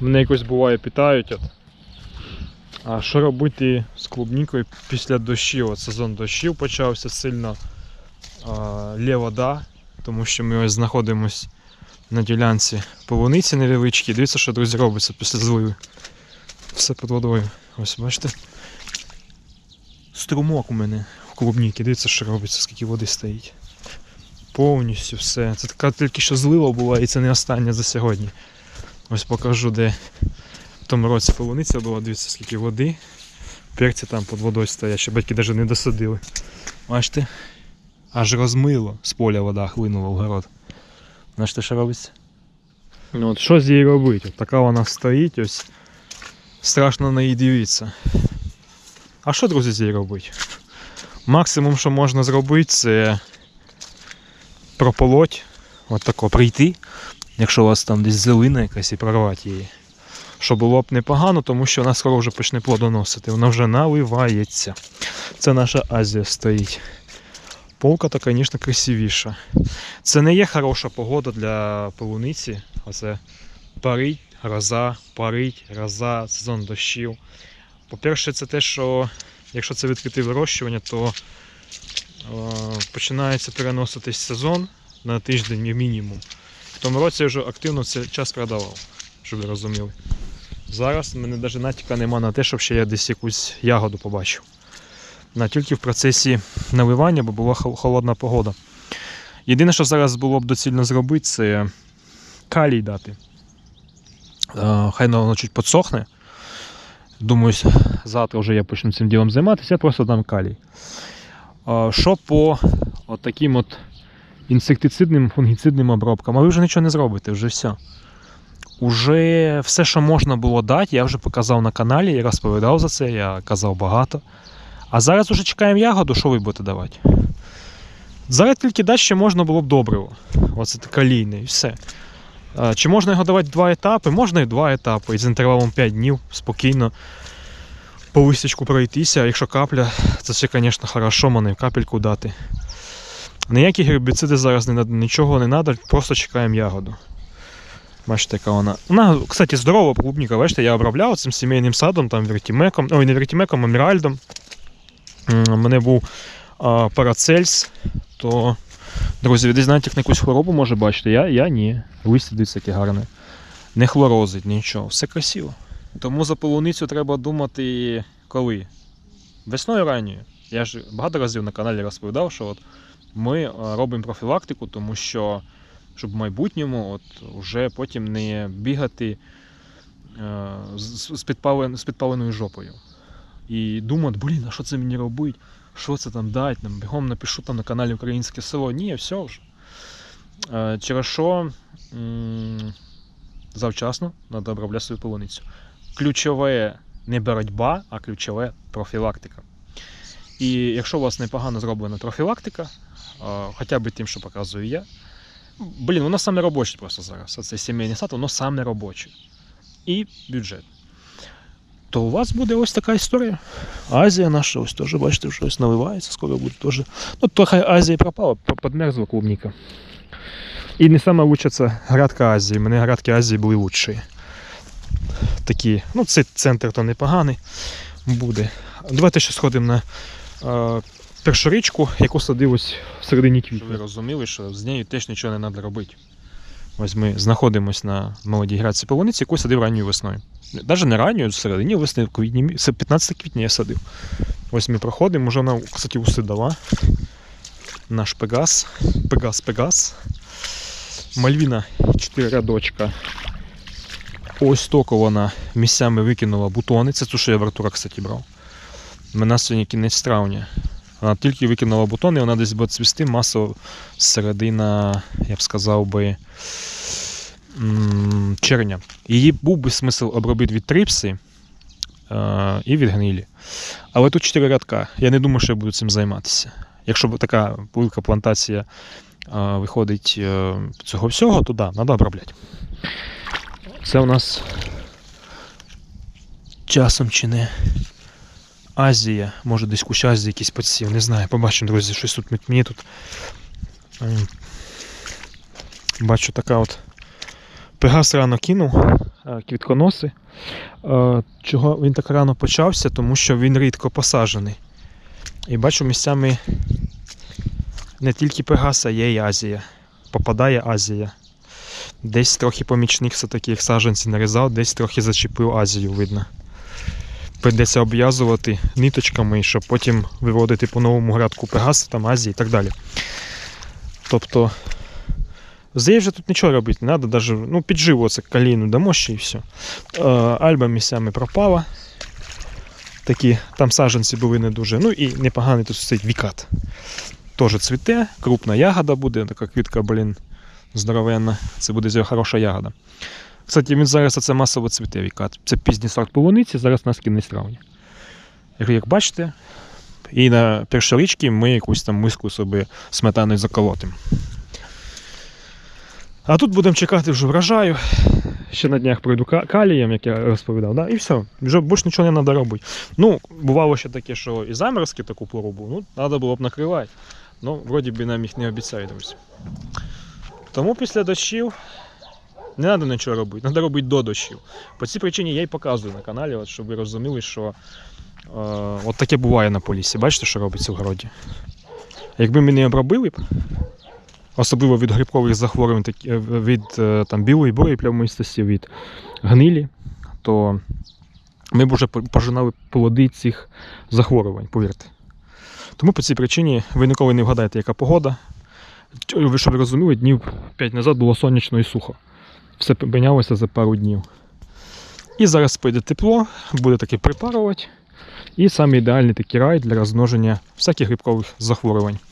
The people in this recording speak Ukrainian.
Мене якось буває питають. От. А що робити з клубнікою після дощів? От сезон дощів почався сильно а, лє тому що ми ось знаходимось на ділянці полуниці невеличкій. Дивіться, що друзі робиться після зливи. Все під водою. Ось бачите. Струмок у мене в клубніки. Дивіться, що робиться, скільки води стоїть. Повністю все. Це така тільки що злива була, і це не остання за сьогодні. Ось покажу, де в тому році полуниця була, дивіться, скільки води. Перці там під водою стоять, ще батьки навіть не досадили. Бачите? Аж розмило з поля вода хлинула в город. Бачите, що робиться? Ну, от що з її робити? От така вона стоїть, ось страшно на її дивитися. А що, друзі, з її робити? Максимум, що можна зробити, це прополоть, от тако прийти, якщо у вас там десь зелена якась і прорвати її. Що було б непогано, тому що вона скоро вже почне плодоносити. Вона вже наливається. Це наша Азія стоїть. Полка то, звісно, красивіша. Це не є хороша погода для полуниці. Оце парить, гроза, парить, гроза, сезон дощів. По-перше, це те, що якщо це відкрите вирощування, то е, починається переноситись сезон на тиждень мінімум. В тому році я вже активно цей час продавав, щоб ви розуміли. Зараз в мене навіть натяка нема на те, щоб ще я десь якусь ягоду побачив. На тільки в процесі наливання, бо була холодна погода. Єдине, що зараз було б доцільно зробити, це калій дати. Е, Хай воно чуть підсохне. Думаю, завтра вже я почну цим ділом займатися, я просто дам калій. Е, Що по от таким от інсектицидним, фунгіцидним обробкам, а ви вже нічого не зробите, вже все. Уже все, що можна було дати, я вже показав на каналі, я розповідав за це, я казав багато. А зараз вже чекаємо ягоду, що ви будете давати? Зараз тільки дати ще можна було б добриво. Оце таке лійне і все. Чи можна його давати два етапи? Можна і два етапи. І з інтервалом 5 днів спокійно по листячку пройтися. А якщо капля, це ще, звісно, хорошо, мене капельку дати. Ніякі гербіциди зараз не надо, нічого не треба, просто чекаємо ягоду. Бачите, яка вона. Вона, кстати, здорова клубніка, бачите, я обробляв цим сімейним садом, там вертімеком, ой, не вертімеком, а міральдом. У мене був а, парацельс, то, друзі, ви десь знаєте, як на якусь хворобу може бачити. Я, я ні. Листя дивіться, яке гарне. Не хлорозить, нічого, все красиво. Тому за полуницю треба думати коли. Весною ранньою. Я ж багато разів на каналі розповідав, що от ми е, робимо профілактику, тому що щоб в майбутньому от, вже потім не бігати е, з, з, підпален, з підпаленою жопою. І думати, блін, а що це мені робити? Що це там дати? Нам бігом напишу там на каналі Українське село. Ні, все вже. Е, через що завчасно треба обробляти свою полуницю. Ключове не боротьба, а ключове профілактика. І якщо у вас непогано зроблена профілактика, хоча б тим, що показую я, блін, воно саме робоче просто зараз. Оцей сімейний сад, воно саме робоче. І бюджет. То у вас буде ось така історія. Азія наша, ось теж, бачите, вже ось наливається, скоро буде теж. Ну, трохи Азія пропала, подмерзла клубніка. І не саме лучше це градка Азії. Мене градки Азії були лучші. Такі, ну, цей центр то непоганий буде. Давайте ще сходимо на е, першу річку, яку садив ось в середині квітня. Ви розуміли, що з нею теж нічого не треба робити. Ось ми знаходимося на молодій градці полуниці, яку садив ранньою весною. Навіть не ранньою, середині весни, в квітні, це 15 квітня я садив. Ось ми проходимо, вже вона, кстати, уси дала. Наш Пегас. Пегас, Пегас. Мальвіна 4 рядочка. Ось токо вона місцями викинула бутони. Це ту, що я в Артура, кстати, брав. У мене сьогодні кінець травня. Вона тільки викинула бутони, вона десь буде цвісти масово середина, я б сказав би, червня. Її був би смисл обробити від трипси е, і від гнилі. Але тут 4 рядка. Я не думаю, що я буду цим займатися. Якщо така велика плантація е, виходить е, цього всього, то да, треба обробляти. Це у нас часом чи не Азія, може десь кущ Азії якийсь подсів, не знаю. Побачимо, друзі, щось тут мені- тут. Бачу така от. Пегас рано кинув, е, квітконоси. Е, Чого він так рано почався? Тому що він рідко посаджений. І бачу місцями не тільки Пегаса, є і Азія. Попадає Азія. Десь трохи помічник все-таки їх саджанці нарізав, десь трохи зачепив Азію, видно. Прийдеться обв'язувати ниточками, щоб потім виводити по новому грядку Пегаса, там Азії і так далі. Тобто, з нею вже тут нічого робити не треба, даже, ну, підживу це каліну дамо ще і все. Альба місцями пропала. Такі там саджанці були не дуже. Ну і непоганий тут стоїть вікат. Теж цвіте, крупна ягода буде, така квітка, блін, здоровенна. Це буде хороша ягода. Кстати, він зараз це масово цвіте вікат. Це пізній сорт полуниці, зараз у нас кінець травня. Як, бачите, і на першорічки ми якусь там миску собі сметаною заколотимо. А тут будемо чекати вже врожаю. Ще на днях пройду калієм, як я розповідав, да? і все. Вже більше нічого не треба робити. Ну, бувало ще таке, що і заморозки таку порубу, ну, треба було б накривати. Ну, вроді би нам їх не обіцяють, друзі. Тому після дощів не треба нічого робити, треба робити до дощів. По цій причині я й показую на каналі, от, щоб ви розуміли, що е, от таке буває на полісі. Бачите, що робиться в городі? Якби ми не обробили б, особливо від грибкових захворювань, е, від е, там, білої бурої плямистості, від гнилі, то ми б вже пожинали плоди цих захворювань, повірте. Тому по цій причині ви ніколи не вгадаєте, яка погода. Ви щоб розуміли, днів 5 назад було сонячно і сухо. Все припинялося за пару днів. І зараз прийде тепло, буде таки припарувати. І саме ідеальний такий рай для розмноження всяких грибкових захворювань.